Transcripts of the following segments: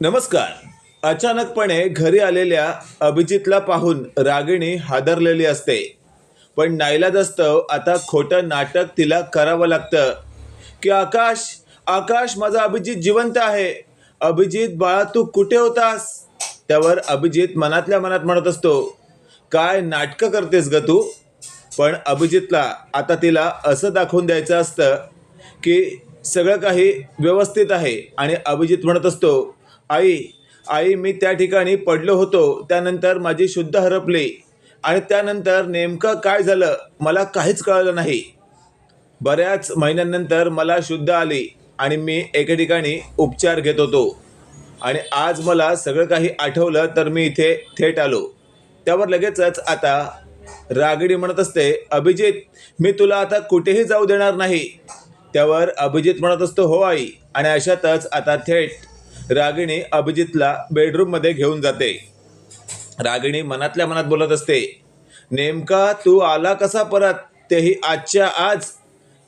नमस्कार. अचानकपणे घरी आलेल्या अभिजितला पाहून रागिणी हादरलेली असते. पण नाईलाजस्तव आता खोटं नाटक तिला करावं लागतं. की आकाश आकाश माझा अभिजित जिवंत आहे. अभिजित बाळा तू कुठे होतास? त्यावर अभिजित मनातल्या मनात म्हणत असतो काय नाटकं करतेस ग तू? पण अभिजितला आता तिला असं दाखवून द्यायचं असतं की सगळं काही व्यवस्थित आहे. आणि अभिजित म्हणत असतो आई आई मी त्या ठिकाणी पडलो होतो. त्यानंतर माझी शुद्ध हरपली. आणि त्यानंतर नेमकं काय झालं मला काहीच कळलं नाही. बऱ्याच महिन्यांनंतर मला शुद्ध आली आणि मी एके ठिकाणी उपचार घेत होतो. आणि आज मला सगळं काही आठवलं तर मी इथे थेट आलो. त्यावर लगेचच आता रागिणी म्हणत असते अभिजित मी तुला आता कुठेही जाऊ देणार नाही. त्यावर अभिजित म्हणत असतो हो आई. आणि अशातच आता थेट रागिणी अभिजितला बेडरूममध्ये घेऊन जाते. रागिणी मनातल्या मनात बोलत असते नेमका तू आला कसा परत? तेही आजच्या आज.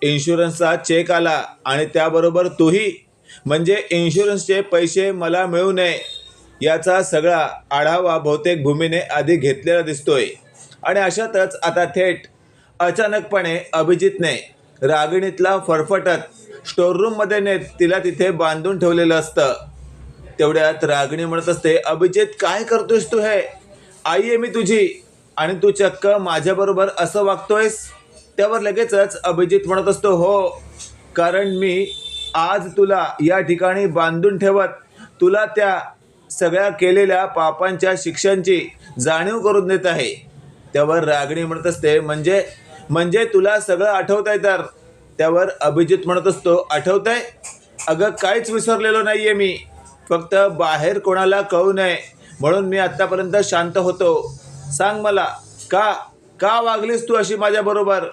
इन्शुरन्सचा चेक आला आणि त्याबरोबर तूही. म्हणजे इन्शुरन्सचे पैसे मला मिळू नये. याचा सगळा आढावा बहुतेक भूमीने आधी घेतलेला दिसतोय. आणि अशातच आता थेट अचानकपणे अभिजितने रागिणीतला फरफटत स्टोअररूममध्ये नेत तिला तिथे बांधून ठेवलेलं असतं. तेवढ्यात रागिणी म्हणत असते अभिजित काय करतोयस तू हे? आई आहे मी तुझी. आणि तू चक्क माझ्याबरोबर असं वागतोयस? त्यावर लगेचच अभिजित म्हणत असतो हो कारण मी आज तुला या ठिकाणी बांधून ठेवत तुला त्या सगळ्या केलेल्या पापांच्या शिक्षांची जाणीव करून देत आहे. त्यावर रागणी म्हणत असते म्हणजे म्हणजे तुला सगळं आठवत आहे तर? त्यावर अभिजित म्हणत असतो आठवत आहे अगं काहीच विसरलेलो नाही आहे मी. फक्त बाहेर कोणाला कळू नये. म्हणून मी आत्तापर्यंत शांत होतो. सांग मला का का वागलीस तू अशी माझ्याबरोबर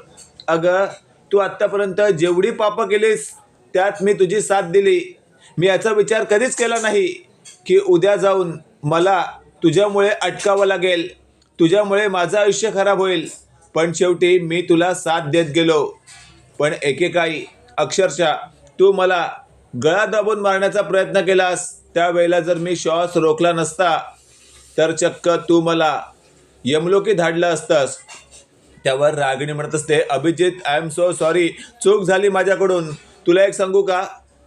अगं तू आत्तापर्यंत जेवढी पापं केलीस त्यात मी तुझी साथ दिली. मी याचा विचार कधीच केला नाही की उद्या जाऊन मला तुझ्यामुळे अटकावं लागेल. तुझ्यामुळे माझं आयुष्य खराब होईल. पण शेवटी मी तुला साथ देत गेलो. पण एकेकाळी अक्षरशः तू मला गळा दाबून मारण्याचा प्रयत्न केलास. त्यावेळेला जर मी श्वास रोखला नसता तर चक्क तू मला यमलोकी धाडलं असतंस. त्यावर रागिणी म्हणत असते Abhijit I am so sorry चूक झाली माझ्याकडून. तुला एक सांगू का?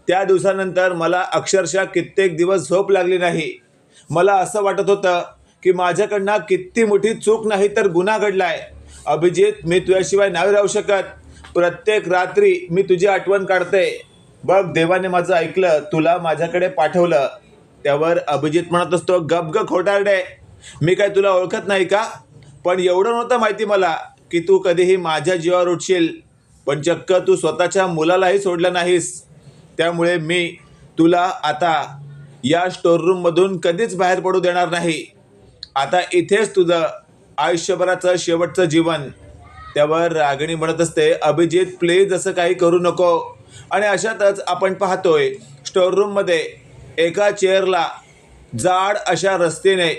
त्या दिवसानंतर मला अक्षरशः कित्येक दिवस झोप लागली नाही. मला असं वाटत होतं की माझ्याकडनं किती मोठी चूक नाही तर गुन्हा घडलाय. अभिजित मी तुझ्याशिवाय नाही राहू शकत. प्रत्येक रात्री मी तुझी आठवण काढते. बघ देवाने माझं ऐकलं तुला माझ्याकडे पाठवलं. त्यावर अभिजित म्हणत असतो गप ग खोटारडे मी काय तुला ओळखत नाही का? पण एवढं नव्हतं माहिती मला की तू कधीही माझ्या जीवावर उठशील. पण चक्क तू स्वतःच्या मुलालाही सोडलं नाहीस. त्यामुळे मी तुला आता या स्टोररूममधून कधीच बाहेर पडू देणार नाही. आता इथेच तुझं आयुष्यभराचं शेवटचं जीवन. त्यावर रागिणी म्हणत असते अभिजित प्लीज असं काही करू नको. आणि अशातच आपण पाहतोय स्टोअररूममध्ये एका चेअरला जाड अशा रस्तेने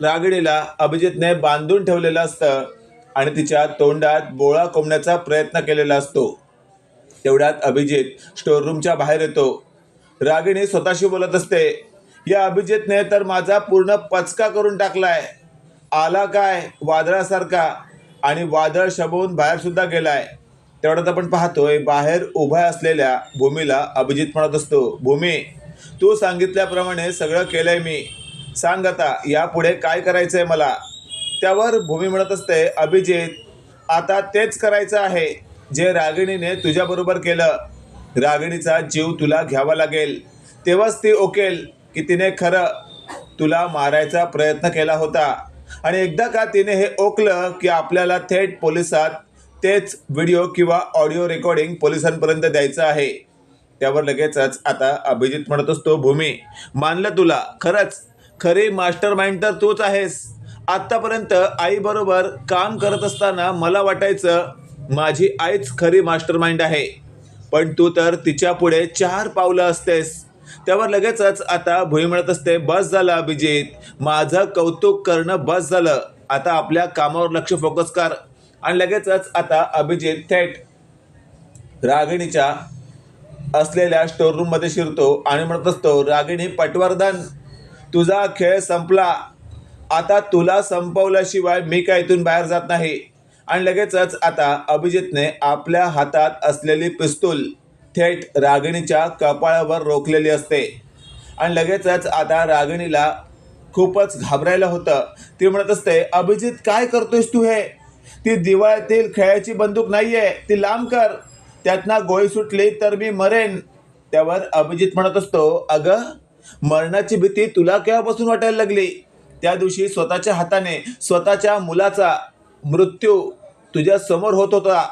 रागिणीला अभिजितने बांधून ठेवलेलं असतं आणि तिच्या तोंडात बोळा कोंबण्याचा प्रयत्न केलेला असतो. तेवढ्यात अभिजित स्टोअररूमच्या बाहेर येतो. रागिणी स्वतःशी बोलत असते या अभिजितने तर माझा पूर्ण पचका करून टाकलाय. आला काय वादळासारखा आणि वादळ शबवून बाहेर सुद्धा गेलाय. तेवढ्यात आपण पाहतोय बाहेर उभ्या असलेल्या भूमीला अभिजित म्हणत असतो भूमी तू सांगितल्याप्रमाणे सगळं केलंय मी. सांग आता यापुढे काय करायचं आहे मला? त्यावर भूमी म्हणत असते अभिजित आता तेच करायचं आहे जे रागिणीने तुझ्याबरोबर केलं. रागिणीचा जीव तुला घ्यावा लागेल. तेव्हाच ती ओकेल की तिने खरं तुला मारायचा प्रयत्न केला होता. आणि एकदा का तिने हे ओकलं की आपल्याला थेट पोलिसात तेच व्हिडिओ किंवा ऑडिओ रेकॉर्डिंग पोलिसांपर्यंत द्यायचं आहे. त्यावर लगेचच आता अभिजित म्हणत असतो भूमी मानलं तुला. खरंच खरी मास्टर माइंड तर तूच आहेस. आत्तापर्यंत आईबरोबर काम करत असताना मला वाटायचं माझी आईच खरी मास्टर माइंड आहे. पण तू तर तिच्या पुढे चार पावलं असतेस. त्यावर लगेचच आता भुई म्हणत असते बस झालं अभिजित. माझं कौतुक करणं बस झालं. आता आपल्या कामावर लक्ष फोकस कर. आणि लगेचच आता अभिजित थेट रागिणीच्या असलेल्या स्टोअर रूममध्ये शिरतो आणि म्हणत असतो रागिणी पटवर्धन तुझा खेळ संपला. आता तुला संपवल्याशिवाय मी काय इथून बाहेर जात नाही. आणि लगेचच आता अभिजितने आपल्या हातात असलेली पिस्तूल थेट रागिणीच्या कपाळावर रोखलेली असते. आणि लगेचच आता रागिणीला खूपच घाबरायला होतं. ती म्हणत असते अभिजित काय करतोयस तू हे? ती दिवाळीतील खेळाची बंदूक नाहीये ती लांब कर. त्यातनं गोळी सुटली तर मी मरेन. त्यावर अभिजित म्हणत असतो अगं मरणाची भीती तुला केव्हापासून वाटायला लागली? त्या दिवशी स्वतःच्या हाताने स्वतःच्या मुलाचा मृत्यू तुझ्या समोर होत होता.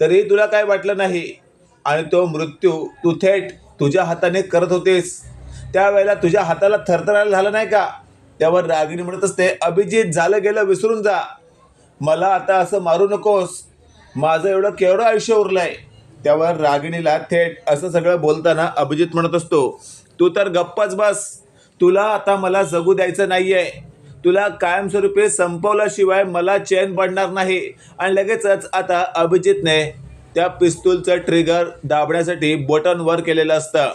तरी तुला काय वाटलं नाही? आणि तो मृत्यू तू थेट तुझ्या हाताने करत होतेस. त्यावेळेला तुझ्या हाताला थरथरायला झालं नाही का? त्यावर रागिणी म्हणत असते अभिजित झालं गेलं विसरून जा. मला आता असं मारू नकोस. माझं एवढं केवढं आयुष्य उरलंय. त्यावर रागिणीला थेट असं सगळं बोलताना अभिजित म्हणत असतो तू तर गप्पच बस. तुला आता मला जगू द्यायचं नाहीये. तुला कायमस्वरूपी संपवल्याशिवाय मला चैन पडणार नाही. आणि लगेचच आता अभिजितने त्या पिस्तूलचं ट्रिगर दाबण्यासाठी बटन वर केलेलं असतं.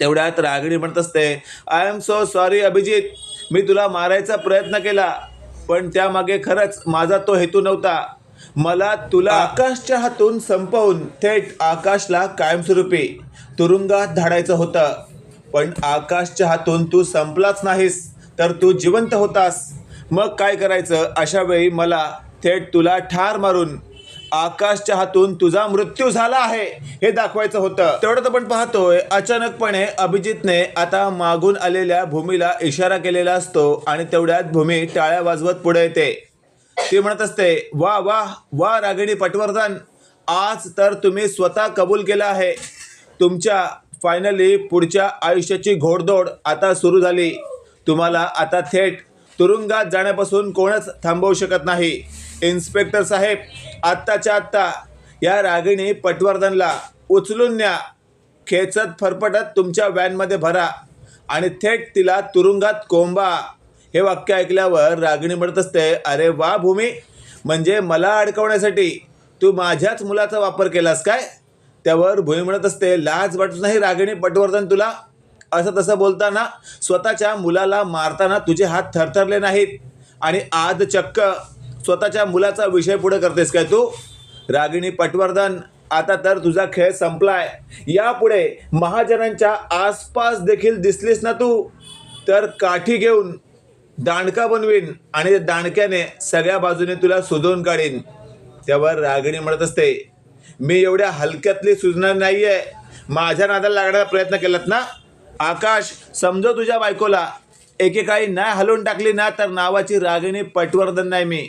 तेवढ्यात रागिणी म्हणत असते I am so sorry Abhijit. मी तुला मारायचा प्रयत्न केला. पण त्यामागे खरंच माझा तो हेतू नव्हता. मला तुला आकाशच्या हातून संपवून थेट आकाशला कायमस्वरूपी तुरुंगात धाडायचं होतं. पण आकाशच्या हातून तू संपलाच नाहीस तर तू जिवंत होतास. मग काय करायचं? अशा वेळी मला थेट तुला ठार मारून आकाशच्या हातून तुझा मृत्यू झाला आहे. हे दाखवायचं होतं. तेवढं आपण पाहतोय अचानकपणे अभिजितने आता मागून आलेल्या भूमीला इशारा केलेला असतो आणि तेवढ्यात भूमी टाळ्या वाजवत पुढे येते. ती म्हणत असते वा वा वा रागिणी पटवर्धन आज तर तुम्ही स्वतः कबूल केला आहे. तुमच्या फायनली पुढच्या आयुष्याची घोडदौड आता सुरू झाली. तुम्हाला आता थेट तुरुंगात जाण्यापासून कोणच थांबवू शकत नाही. इन्स्पेक्टर साहेब आत्ताच्या आत्ता या रागिणी पटवर्धनला उचलून न्या. खेचत फरफटत तुमच्या व्हॅनमध्ये भरा आणि थेट तिला तुरुंगात कोंबा. हे वाक्य ऐकल्यावर रागिणी म्हणत असते अरे वा भूमी म्हणजे मला अडकवण्यासाठी तू माझ्याच मुलाचा वापर केलास काय? त्यावर भूमी म्हणत असते लाज वाटत नाही रागिणी पटवर्धन तुला. असं तसं बोलताना स्वतःच्या मुलाला मारताना तुझे हात थरथरले नाहीत आणि आज चक्क स्वतःच्या मुलाचा विषय पुढे करतेस काय तू? रागिणी पटवर्धन आता तर तुझा खेळ संपलाय. यापुढे महाजनांच्या आसपास देखील दिसलीस ना तू? तर काठी घेऊन दांडका बनवीन आणि त्या दांडक्याने सगळ्या बाजूने तुला सुजवून काढीन. त्यावर रागिणी म्हणत असते मी एवढ्या हलक्यातली सुजणार नाहीये. माझ्या नादाला लागण्याचा प्रयत्न केलात ना? आकाश समजो तुझ्या बायकोला. एकेकाळी नाही हलवून टाकली ना तर नावाची रागिणी पटवर्धन नाही मी.